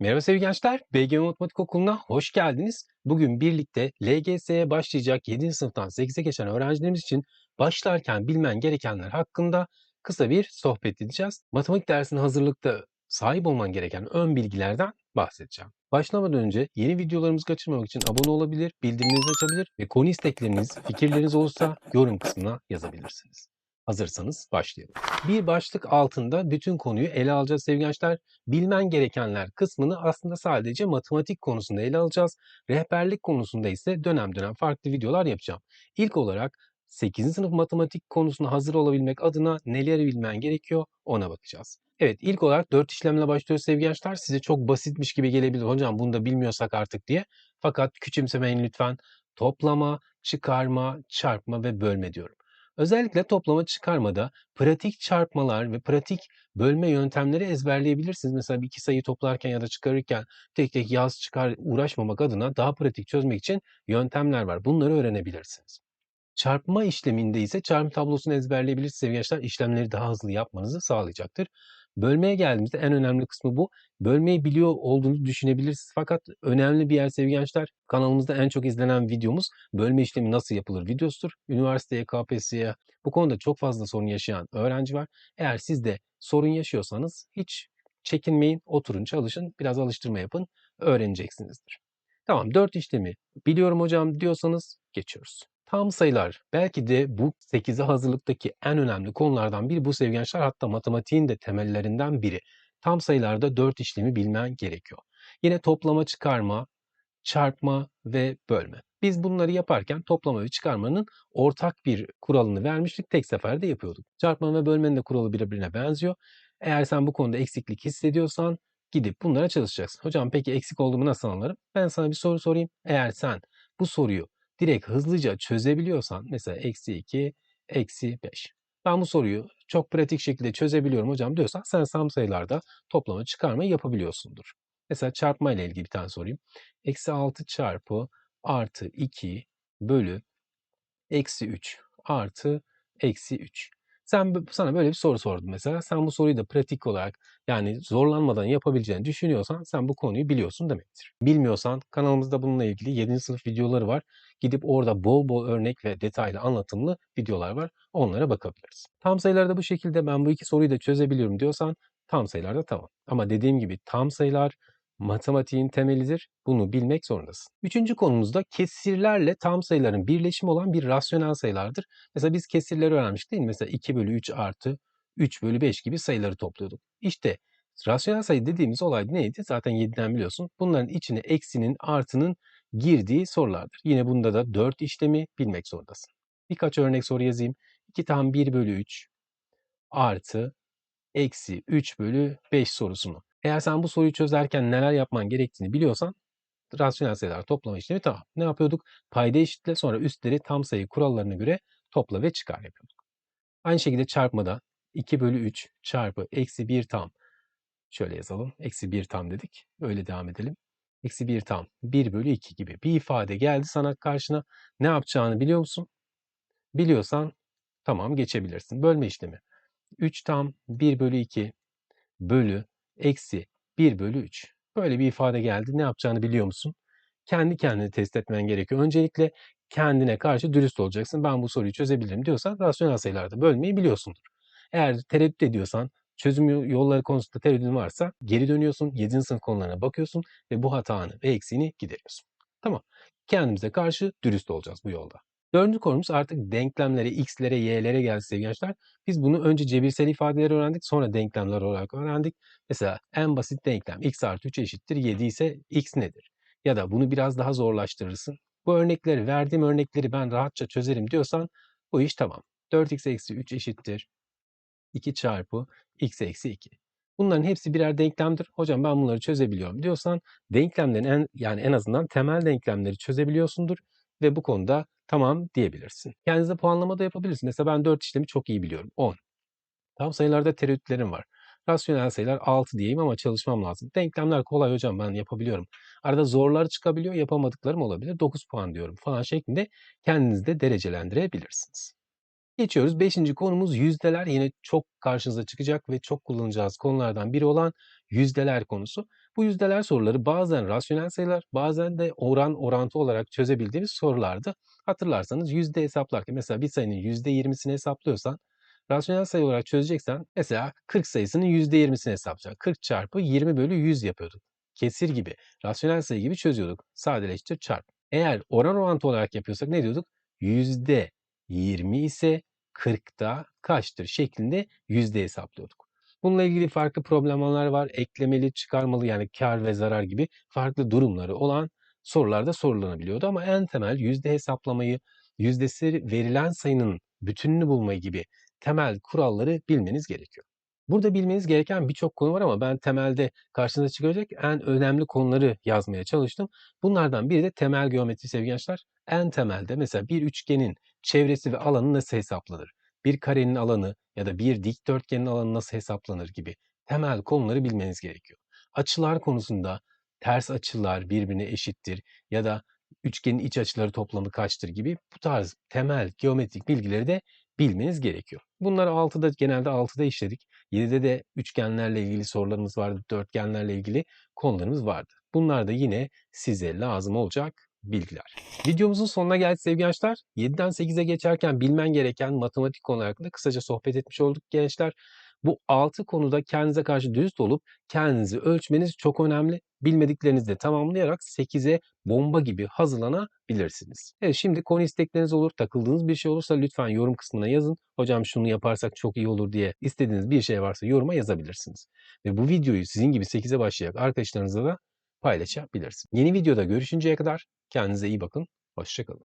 Merhaba sevgili gençler, BGM Matematik Okulu'na hoş geldiniz. Bugün birlikte LGS'ye başlayacak 7. sınıftan 8'e geçen öğrencilerimiz için başlarken bilmen gerekenler hakkında kısa bir sohbet edeceğiz. Matematik dersine hazırlıkta sahip olman gereken ön bilgilerden bahsedeceğim. Başlamadan önce yeni videolarımızı kaçırmamak için abone olabilir, bildirimlerinizi açabilir ve konu istekleriniz, fikirleriniz olursa yorum kısmına yazabilirsiniz. Hazırsanız başlayalım. Bir başlık altında bütün konuyu ele alacağız sevgili gençler. Bilmen gerekenler kısmını aslında sadece matematik konusunda ele alacağız. Rehberlik konusunda ise dönem dönem farklı videolar yapacağım. İlk olarak 8. sınıf matematik konusuna hazır olabilmek adına neleri bilmen gerekiyor ona bakacağız. Evet ilk olarak 4 işlemle başlıyoruz sevgili gençler. Size çok basitmiş gibi gelebilir hocam bunu da bilmiyorsak artık diye. Fakat küçümsemeyin lütfen. Toplama, çıkarma, çarpma ve bölme diyorum. Özellikle toplama çıkarmada pratik çarpmalar ve pratik bölme yöntemleri ezberleyebilirsiniz. Mesela bir iki sayı toplarken ya da çıkarırken tek tek yaz çıkar uğraşmamak adına daha pratik çözmek için yöntemler var. Bunları öğrenebilirsiniz. Çarpma işleminde ise çarpım tablosunu ezberleyebilirsiniz sevgili gençler. İşlemleri daha hızlı yapmanızı sağlayacaktır. Bölmeye geldiğimizde en önemli kısmı bu. Bölmeyi biliyor olduğunuzu düşünebilirsiniz. Fakat önemli bir yer sevgili gençler. Kanalımızda en çok izlenen videomuz bölme işlemi nasıl yapılır videosudur. Üniversiteye, KPSS'ye bu konuda çok fazla sorun yaşayan öğrenci var. Eğer siz de sorun yaşıyorsanız hiç çekinmeyin, oturun, çalışın, biraz alıştırma yapın, öğreneceksinizdir. Tamam, 4 işlemi biliyorum hocam diyorsanız geçiyoruz. Tam sayılar belki de bu 8'e hazırlıktaki en önemli konulardan biri bu sevgili hatta matematiğin de temellerinden biri. Tam sayılarda 4 işlemi bilmen gerekiyor. Yine toplama, çıkarma, çarpma ve bölme. Biz bunları yaparken toplama ve çıkarmanın ortak bir kuralını vermiştik. Tek seferde yapıyorduk. Çarpma ve bölmenin de kuralı birbirine benziyor. Eğer sen bu konuda eksiklik hissediyorsan gidip bunlara çalışacaksın. Hocam peki eksik olduğumu nasıl anlarım? Ben sana bir soru sorayım. Eğer sen bu soruyu direkt hızlıca çözebiliyorsan mesela eksi 2, eksi 5. Ben bu soruyu çok pratik şekilde çözebiliyorum hocam diyorsan sen tam sayılarda toplama çıkarma yapabiliyorsundur. Mesela çarpma ile ilgili bir tane sorayım. Eksi 6 çarpı artı 2 bölü eksi 3 artı eksi 3. Sen sana böyle bir soru sordum mesela. Sen bu soruyu da pratik olarak yani zorlanmadan yapabileceğini düşünüyorsan sen bu konuyu biliyorsun demektir. Bilmiyorsan kanalımızda bununla ilgili 7. sınıf videoları var. Gidip orada bol bol örnek ve detaylı anlatımlı videolar var. Onlara bakabiliriz. Tam sayılarda bu şekilde ben bu iki soruyu da çözebiliyorum diyorsan tam sayılarda tamam. Ama dediğim gibi tam sayılar matematiğin temelidir. Bunu bilmek zorundasın. Üçüncü konumuzda kesirlerle tam sayıların birleşimi olan bir rasyonel sayılardır. Mesela biz kesirleri öğrenmiştik değil mi? Mesela 2 bölü 3 artı 3 bölü 5 gibi sayıları topluyorduk. İşte rasyonel sayı dediğimiz olay neydi? Zaten 7'den biliyorsun. Bunların içine eksinin, artının girdiği sorulardır. Yine bunda da 4 işlemi bilmek zorundasın. Birkaç örnek soru yazayım. 2 tam 1 bölü 3 artı eksi 3 bölü 5 sorusunu eğer sen bu soruyu çözerken neler yapman gerektiğini biliyorsan rasyonel sayılar toplama işlemi tamam. Ne yapıyorduk? Payda eşitle sonra üstleri tam sayı kurallarına göre topla ve çıkar yapıyorduk. Aynı şekilde çarpmada 2 bölü 3 çarpı eksi 1 tam. Şöyle yazalım. Eksi 1 tam dedik. Öyle devam edelim. Eksi 1 tam 1 bölü 2 gibi bir ifade geldi sana karşına. Ne yapacağını biliyor musun? Biliyorsan tamam geçebilirsin. Bölme işlemi. 3 tam 1 bölü 2 bölü eksi 1 bölü 3. Böyle bir ifade geldi. Ne yapacağını biliyor musun? Kendi kendini test etmen gerekiyor. Öncelikle kendine karşı dürüst olacaksın. Ben bu soruyu çözebilirim diyorsan rasyonel sayılarda bölmeyi biliyorsundur. Eğer tereddüt ediyorsan, çözüm yolları konusunda tereddütün varsa geri dönüyorsun, 7. sınıf konularına bakıyorsun ve bu hatanı ve eksiğini gideriyorsun. Tamam. Kendimize karşı dürüst olacağız bu yolda. Dördüncü konumuz artık denklemlere, x'lere, y'lere geldi sevgili gençler. Biz bunu önce cebirsel ifadeleri öğrendik, sonra denklemler olarak öğrendik. Mesela en basit denklem x artı 3 eşittir 7 ise x nedir? Ya da bunu biraz daha zorlaştırırsın. Bu örnekleri, verdiğim örnekleri ben rahatça çözerim diyorsan bu iş tamam. 4x eksi 3 eşittir 2 çarpı x eksi 2. Bunların hepsi birer denklemdir. Hocam ben bunları çözebiliyorum diyorsan denklemlerin en, yani en azından temel denklemleri çözebiliyorsundur ve bu konuda tamam diyebilirsin. Kendinize puanlama da yapabilirsin. Mesela ben 4 işlemi çok iyi biliyorum. 10. Tam sayılarda tereddütlerim var. Rasyonel sayılar 6 diyeyim ama çalışmam lazım. Denklemler kolay hocam ben yapabiliyorum. Arada zorlar çıkabiliyor yapamadıklarım olabilir. 9 puan diyorum falan şeklinde kendinizi de derecelendirebilirsiniz. Geçiyoruz. Beşinci konumuz yüzdeler. Yine çok karşınıza çıkacak ve çok kullanacağız konulardan biri olan yüzdeler konusu. Bu yüzdeler soruları bazen rasyonel sayılar, bazen de oran orantı olarak çözebildiğimiz sorulardı. Hatırlarsanız yüzde hesaplarken mesela bir sayının yüzde yirmisini hesaplıyorsan rasyonel sayı olarak çözeceksen mesela 40 sayısının yüzde yirmisini hesaplayacaksın. 40 çarpı 20 bölü 100 yapıyorduk. Kesir gibi, rasyonel sayı gibi çözüyorduk. Sadeleştir çarp. Eğer oran orantı olarak yapıyorsak ne diyorduk? Yüzde 20 ise 40'da kaçtır şeklinde yüzde hesaplıyorduk. Bununla ilgili farklı problemler var. Eklemeli, çıkarmalı yani kar ve zarar gibi farklı durumları olan sorularda sorulanabiliyordu. Ama en temel yüzde hesaplamayı, yüzdesi verilen sayının bütününü bulmayı gibi temel kuralları bilmeniz gerekiyor. Burada bilmeniz gereken birçok konu var ama ben temelde karşınıza çıkacak en önemli konuları yazmaya çalıştım. Bunlardan biri de temel geometri sevgili gençler. En temelde mesela bir üçgenin çevresi ve alanı nasıl hesaplanır? Bir karenin alanı ya da bir dikdörtgenin alanı nasıl hesaplanır gibi temel konuları bilmeniz gerekiyor. Açılar konusunda ters açılar birbirine eşittir ya da üçgenin iç açıları toplamı kaçtır gibi bu tarz temel geometrik bilgileri de bilmeniz gerekiyor. Bunları 6'da genelde 6'da işledik. 7'de de üçgenlerle ilgili sorularımız vardı, dörtgenlerle ilgili konularımız vardı. Bunlar da yine size lazım olacak bilgiler. Videomuzun sonuna geldik sevgili gençler. 7'den 8'e geçerken bilmen gereken matematik konular hakkında kısaca sohbet etmiş olduk gençler. Bu 6 konuda kendinize karşı dürüst olup kendinizi ölçmeniz çok önemli. Bilmediklerinizi de tamamlayarak 8'e bomba gibi hazırlanabilirsiniz. Evet şimdi konu istekleriniz olur, takıldığınız bir şey olursa lütfen yorum kısmına yazın. Hocam şunu yaparsak çok iyi olur diye istediğiniz bir şey varsa yoruma yazabilirsiniz. Ve bu videoyu sizin gibi 8'e başlayacak arkadaşlarınızla da paylaşabilirsiniz. Yeni videoda görüşünceye kadar kendinize iyi bakın. Hoşçakalın.